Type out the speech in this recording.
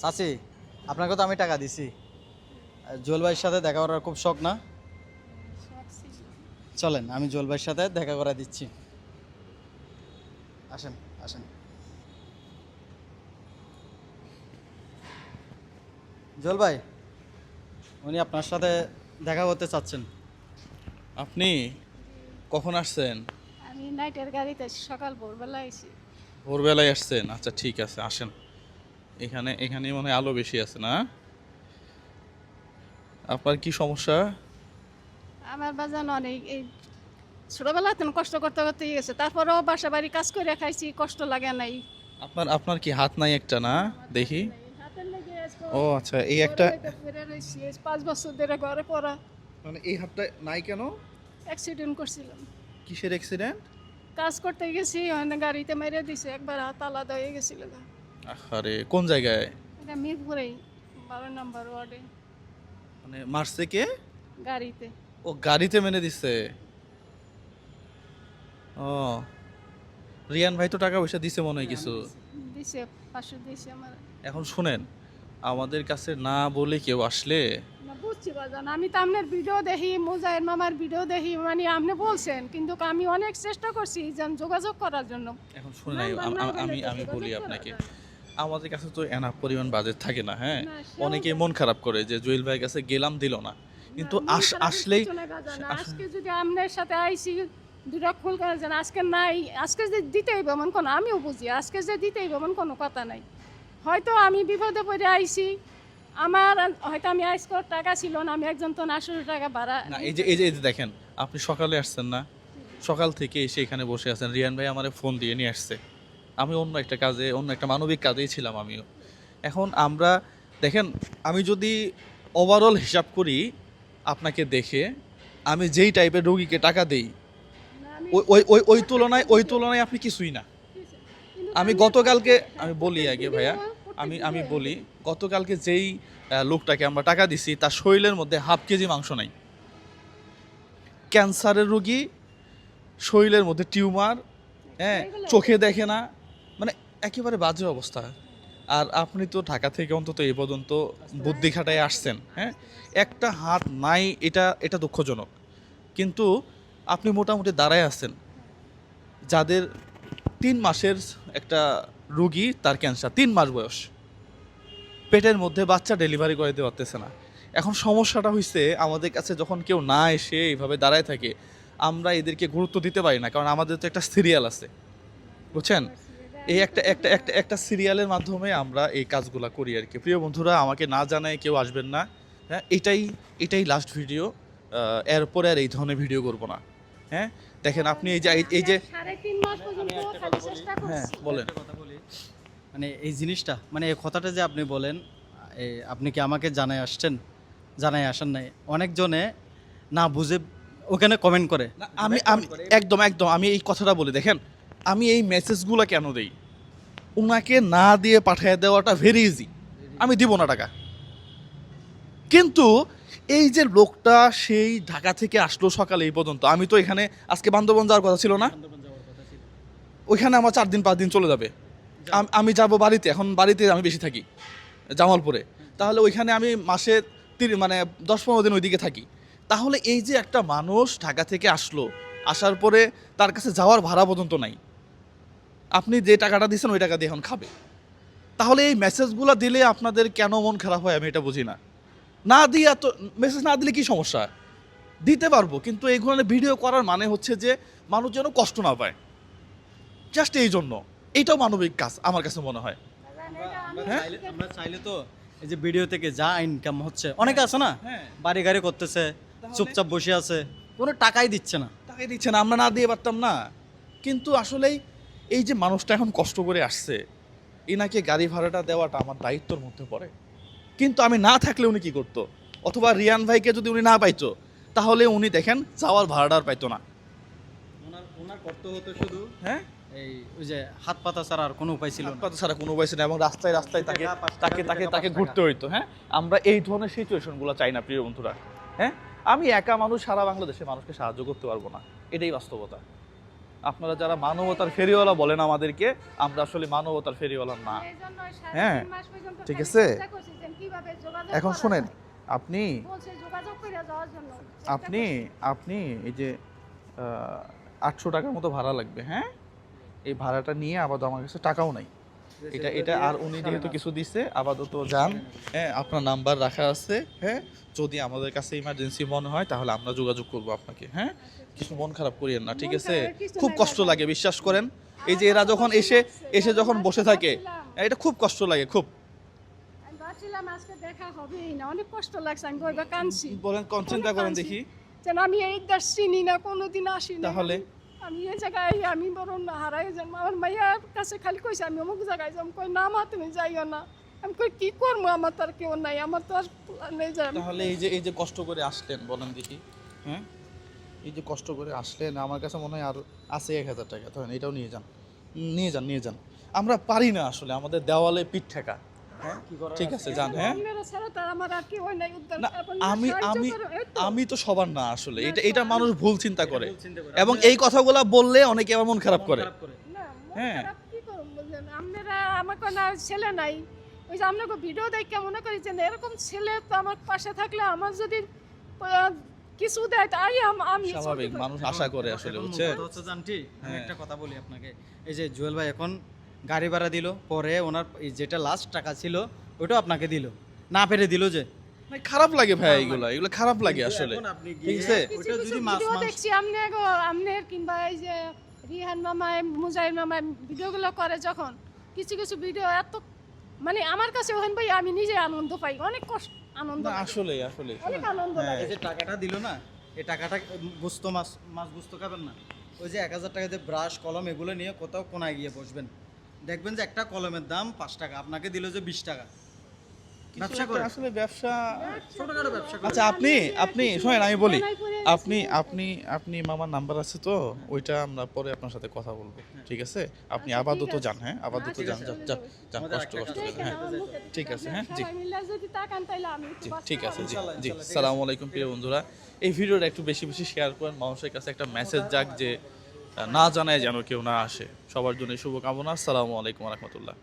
চাচি আপনাকে তো আমি টাকা দিছি। জুয়েল ভাইয়ের সাথে দেখা করার খুব শখ না? চলেন আমি জুয়েল ভাইয়ের সাথে দেখা করা দিচ্ছি। আসেন আসেন। জুয়েল ভাই উনি আপনার সাথে দেখা করতে চাচ্ছেন। আপনি কখন আসছেন? আমি নাইটের গাড়িতে সকাল ভোরবেলায় আইছি ভোরবেলায় আসছেন? আচ্ছা ঠিক আছে আসেন। এখানে এখানে মনে হয় আলো বেশি আছে না? আপনার কি সমস্যা? আমার বাজান অনেক এই ছোটবেলা তো কষ্ট করতে করতে গেছে তারপরেও বাসা বাড়ি কাজ করে খাইছি কষ্ট লাগে নাই। আপনার আপনার কি হাত নাই একটা না? দেখি। ও আচ্ছা এই একটা পাঁচ বছর ধরে ঘরে পড়া। মানে এই হাতটা নাই কেন? অ্যাক্সিডেন্ট করছিলাম। কিসের অ্যাক্সিডেন্ট কাজ করতে গেছি গাড়িতে মেরে দিছে একবার হাত আলাদা হয়ে গেছিল। আরে কোন জায়গায়? এটা মিরপুরেই বারো নম্বর ওয়ার্ডে। মানে মারছে কে? গাড়িতে। ও গাড়িতে মেনে দিচ্ছে ও। রিয়ান ভাই তো টাকা পয়সা দিছে মনে হয় কিছু। দিছে পাঁচশো দিছে আমার। এখন শুনেন আমাদের কাছে না বলে কেউ আসলে? বুঝছি বাজান আমি তো আপনার ভিডিও দেখি মুজাহির মামার ভিডিও দেখি মানে আপনি বলছেন কিন্তু আমি অনেক চেষ্টা করছি যেন যোগাযোগ করার জন্য। এখন শুনে আম- আম- বলে আপনাকে। আমাদের কাছে তো এনাফ পরিমাণ বাজেট থাকে না হ্যাঁ? অনেকে মন খারাপ করে যে জুয়েল ভাইয়ের কাছে গেলাম দিল না। কিন্তু আস আসলেই আজকে যদি আপনার সাথে আইসি দুটা ফুল করে যেন আজকে নাই আজকে যে দিতে হইব এমন কোনো আমিও বুঝি আজকে যে দিতে হইব এমন কোনো কথা নাই। হয়তো আমি বিপদে পড়ে আইছি আমার হয়তো আমি আইস টাকা ছিল না আমি একজন তো আটশো টাকা ভাড়া না এই যে এই যে এই যে দেখেন আপনি সকালে আসছেন না? সকাল থেকে এসে এখানে বসে আছেন। রিয়ান ভাই আমারে ফোন দিয়ে নিয়ে আসছে। আমি অন্য একটা কাজে অন্য একটা মানবিক কাজেই ছিলাম আমিও। এখন আমরা দেখেন আমি যদি ওভারঅল হিসাব করি আপনাকে দেখে আমি যেই টাইপের রোগীকে টাকা দেই ওই ওই ওই ওই তুলনায় ওই তুলনায় আপনি কিছুই না। আমি আমি- গতকালকে আমি বলি আগে ভাইয়া আমি আমি বলি গতকালকে যেই লোকটাকে আমরা টাকা দিছি তার শরীরের মধ্যে হাফ কেজি মাংস নাই। ক্যান্সারের রোগী শরীরের মধ্যে টিউমার হ্যাঁ চোখে দেখে না মানে একেবারে বাজে অবস্থা। আর আপনি তো ঢাকা থেকে অন্তত এই পর্যন্ত বুদ্ধি খাটায় আসছেন হ্যাঁ? একটা হাত নাই, এটা এটা দুঃখজনক। কিন্তু আপনি মোটামুটি দাঁড়ায় আছেন। যাদের তিন মাসের একটা রুগী, তার ক্যান্সার তিন মাস বয়স। পেটের মধ্যে বাচ্চা ডেলিভারি করে দিতে পারতেছে না। এখন সমস্যাটা হয়েছে আমাদের কাছে যখন কেউ না এসে এইভাবে দাঁড়ায় থাকে, আমরা এদেরকে গুরুত্ব দিতে পারি না, কারণ আমাদের তো একটা সিরিয়াল আছে। বুঝছেন? এই একটা একটা একটা একটা সিরিয়ালের মাধ্যমে আমরা এই কাজগুলা করি আর কি। প্রিয় বন্ধুরা আমাকে না জানায় কেউ আসবেন না। হ্যাঁ এটাই এটাই লাস্ট ভিডিও এরপরে আর এই ধরনের ভিডিও করব না। হ্যাঁ দেখেন আপনি এই যে এই- এই যে সাড়ে তিন মাস পর্যন্ত খালি চেষ্টা হ্যাঁ বলেন। কথা বলি। মানে এই জিনিসটা মানে এই কথাটা যে আপনি বলেন আপনি কি আমাকে জানায় আসছেন? জানাই আসেন নাই। অনেকজনে না বুঝে ওখানে কমেন্ট করে। না, আমি আমি একদম একদম আমি এই কথাটা বলি। দেখেন আমি এই মেসেজগুলো কেন দেই? ওনাকে না দিয়ে পাঠিয়ে দেওয়াটা ভেরি ইজি আমি দিব না টাকা। কিন্তু এই যে লোকটা সেই ঢাকা থেকে আসলো সকালে এই পর্যন্ত, আমি তো এখানে, আজকে বান্দরবন যাওয়ার কথা ছিল না? ওইখানে আমার চার দিন, পাঁচ দিন চলে যাবে। আমি যাব বাড়িতে, এখন বাড়িতে আমি বেশি থাকি, জামালপুরে। তাহলে ওইখানে আমি মাসে মানে দশ, পনেরো দিন ওইদিকে থাকি। তাহলে এই যে একটা মানুষ ঢাকা থেকে আসলো, আসার পরে তার কাছে যাওয়ার ভাড়া পর্যন্ত নাই। আপনি যে টাকাটা দিচ্ছেন ওই টাকা দিয়ে এখন খাবে। তাহলে এই মেসেজগুলো দিলে আপনাদের কেন মন খারাপ হয় আমি এটা বুঝি না। না দিয়ে এত মেসেজ না দিলে কি সমস্যা? দিতে পারব কিন্তু এই ধরনের ভিডিও করার মানে হচ্ছে যে মানুষ যেন কষ্ট না পায়। জাস্ট এই জন্য। এইটাও মানবিক কাজ আমার কাছে মনে হয়। আমরা হ্যাঁ? চাইলে তো এই যে ভিডিও থেকে যা ইনকাম হচ্ছে অনেকে আছে না? হ্যাঁ। বাড়ি গাড়ি করতেছে চুপচাপ বসে আছে কোনো টাকাই দিচ্ছে না। টাকাই দিচ্ছে না আমরা না দিয়ে পারতাম না। কিন্তু আসলেই এই যে মানুষটা এখন কষ্ট করে আসছে এনাকে গাড়ি ভাড়াটা দেওয়াটা আমার দায়িত্বর মধ্যে পড়ে। কিন্তু আমি না থাকলে উনি কি করতো? অথবা রিয়ান ভাইকে যদি উনি না পাইতো তাহলে উনি দেখেন যাওয়ার ভাড়াটা আর পাইতো না। ওনার ওনার করতে হতো শুধু? হ্যাঁ? এই ওই যে হাত পাতা ছাড়া আর কোনো উপায় ছিল না। কথা ছাড়া কোনো উপায় ছিল এবং রাস্তায় রাস্তায় তাকে তাকে তাকে তাকে ঘুরতে হইতো হ্যাঁ? আমরা এই ধরনের সিচুয়েশনগুলো চাই না প্রিয় বন্ধুরা। হ্যাঁ? আমি একা মানুষ সারা বাংলাদেশে মানুষকে সাহায্য করতে পারব না। এটাই বাস্তবতা। আপনারা যারা মানবতার ফেরিওয়ালা বলেন আমাদেরকে আমরা আসলে মানবতার ফেরিওয়ালা না। হ্যাঁ, ঠিক আছে? এখন শোনেন আপনি আপনি আপনি এই যে আটশো টাকার মতো ভাড়া লাগবে হ্যাঁ? এই ভাড়াটা নিয়ে আবার আমার কাছে টাকাও নাই। এটা এটা আর উনি যেহেতু কিছু দিছে আপাতত যান। হ্যাঁ আপনার নাম্বার রাখা আছে। হ্যাঁ যদি আমাদের কাছে ইমার্জেন্সি মনে হয় তাহলে আমরা যোগাযোগ করব আপনাকে। হ্যাঁ কিছু মন খারাপ করিয়েন না ঠিক আছে? খুব কষ্ট লাগে বিশ্বাস করেন। এই যে এরা যখন এসে এসে যখন বসে থাকে এটা খুব কষ্ট লাগে খুব। আজকে দেখা হবেই না অনেক কষ্ট লাগছে আমি কাঁদছি। বলেন চিন্তা করেন দেখি। আমি এই দেশ চিনি না কোনোদিন আসি তাহলে? আমি এই জায়গায়, আমি বরং হারাই যাম। আমার মাইয়ার কাছে খালি কইছে, আমি অমুক জায়গায় যাম। কই না মা, তুমি যাইও না। আমি কই, কি করব? আমার তো আর কেউ নাই। আমার তো আর নেই যাম তাহলে এই যে এই যে কষ্ট করে আসলেন, বলেন দেখি হ্যাঁ? এই যে কষ্ট করে আসলেন, আমার কাছে মনে হয় আর আছে এক হাজার টাকা। ধরেন এটাও নিয়ে যান। নিয়ে যান নিয়ে যান। আমরা পারি না আসলে, আমাদের দেওয়ালে পিঠ ঠেকা। ঠিক আছে? যান হ্যাঁ? না আমি আমি তো। আমি তো সবার না আসলে। এটা এটা মানুষ ভুল চিন্তা করে। এবং এই কথাগুলা বললে অনেকে আমার মন খারাপ করে। না, হ্যাঁ। খারাপ কি করব বললেন? আপনারা আমার কোনো ছেলে নাই। ওই যে আপনাকে ভিডিও দেখে মনে করি যে এরকম ছেলে তো আমার পাশে থাকলে আমার যদি কিছু দেয় তাই আম- আমি স্বাভাবিক মানুষ আশা করে আসলে হচ্ছে জানটি আমি হ্যাঁ। একটা কথা বলি আপনাকে। এই যে জুয়েল ভাই এখন গাড়ি ভাড়া দিল পরে ওনার এই যেটা লাস্ট টাকা ছিল ওটাও আপনাকে দিল। না পেরে দিল যে। না, খারাপ লাগে ভাই এগুলা এগুলো খারাপ লাগে আসলে। ঠিক আছে? ওটা যদি মাছ দেখছি আপনি গো আপনার কিংবা এই যে রিহান মামা মুজাহিদ মামা ভিডিওগুলো করে যখন কিছু কিছু ভিডিও এত মানে আমার কাছে ওখান ভাই আমি নিজে আনন্দ পাই অনেক কষ্ট আনন্দ না আসলে আসলে অনেক আনন্দ হ্যাঁ। লাগে এই যে টাকাটা দিল না এই টাকাটা গুস্ত মাছ মাছ গুস্ত খাবেন না। ওই যে এক হাজার টাকা যে ব্রাশ কলম এগুলো নিয়ে কোথাও কোনায় গিয়ে বসবেন। দেখবেন যে একটা কলমের দাম পাঁচ টাকা আপনাকে দিল যে বিশ টাকা। ব্যবসা করে আসলে ব্যবসা ছোটখাটো ব্যবসা আচ্ছা আপনি আপনি শোনেন আমি বলি। আপনি আপনি আপনি মামার নাম্বার আছে তো ওইটা আমরা পরে আপনার সাথে কথা বলব। ঠিক আছে? আপনি আচ্ছা, আপাতত যান হ্যাঁ? আপাতত আচ্ছা, যান যান যান কষ্ট হ্যাঁ। ঠিক আছে, হ্যাঁ, জি। জি ঠিক আছে জি জি। ইনশাল্লাহ, সালাম আলাইকুম প্রিয় বন্ধুরা। এই ভিডিওটা একটু বেশি বেশি শেয়ার করেন। মানুষের কাছে একটা মেসেজ যাক যে না জানায় যেন কেউ না আসে। সবার জন্য শুভকামনা। আসসালামু আলাইকুম রহমতুল্লাহ।